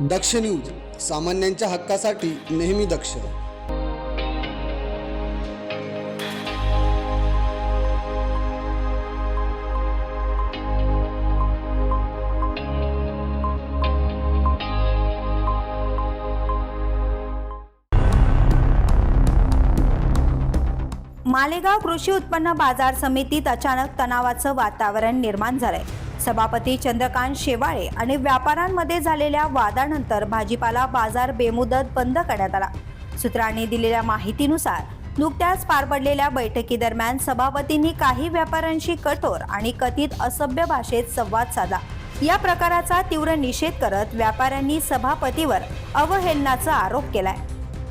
दक्ष news सामान्यांच्या हक्कासाठी नेहमी दक्ष. मालेगाव कृषी उत्पन्न बाजार समितीत अचानक तणावाचं वातावरण निर्माण झालंय. सभापती चंद्रकांत शेवाळे आणि व्यापाऱ्यांमध्ये झालेल्या वादानंतर भाजीपाला बाजार बेमुदत बंद करण्यात आला. सूत्रांनी दिलेल्या माहितीनुसार नुकत्याच पार पडलेल्या बैठकीदरम्यान सभापतींनी काही व्यापाऱ्यांशी कठोर आणि कथित असभ्य भाषेत संवाद साधला. या प्रकाराचा तीव्र निषेध करत व्यापाऱ्यांनी सभापतीवर अवहेलनाचा आरोप केलाय.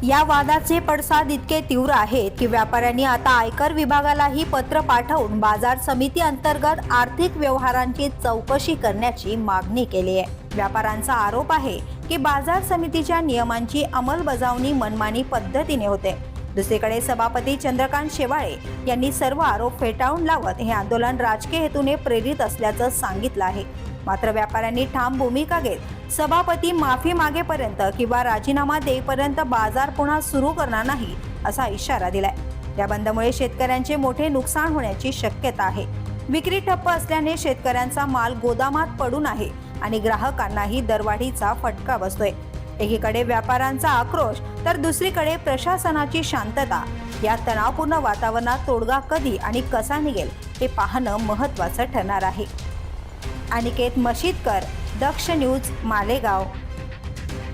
या वादाचे पडसाद इतके तीव्र आहेत की व्यापाऱ्यांनी आता आयकर विभागालाही पत्र पाठवून बाजार समिती अंतर्गत आर्थिक व्यवहारांची चौकशी करण्याची मागणी केली आहे. व्यापाऱ्यांचा आरोप आहे की बाजार समितीच्या नियमांची अंमलबजावणी मनमानी पद्धतीने होते. दुसरीकडे सभापती चंद्रकांत शेवाळे यांनी सर्व आरोप फेटाळून लावत हे आंदोलन राजकीय हेतूने प्रेरित असल्याचं सांगितलं आहे. मात्र व्यापाऱ्यांनी ठाम भूमिका घेत सभापती माफी मागेपर्यंत किंवा राजीनामा देईपर्यंत बाजार पुन्हा सुरू करणार नाही असा इशारा दिलाय. या बंदमुळे शेतकऱ्यांचे मोठे नुकसान होण्याची शक्यता आहे. विक्री ठप्प असल्याने शेतकऱ्यांचा माल गोदामात पडून आहे आणि ग्राहकांनाही दरवाढीचा फटका बसतोय. एकीकडे व्यापाऱ्यांचा आक्रोश तर दुसरीकडे प्रशासनाची शांतता. या तणावपूर्ण वातावरणात तोडगा कधी आणि कसा निघेल हे पाहणं महत्त्वाचं ठरणार आहे. अनिकेत मशीदकर दक्ष न्यूज मालेगाव.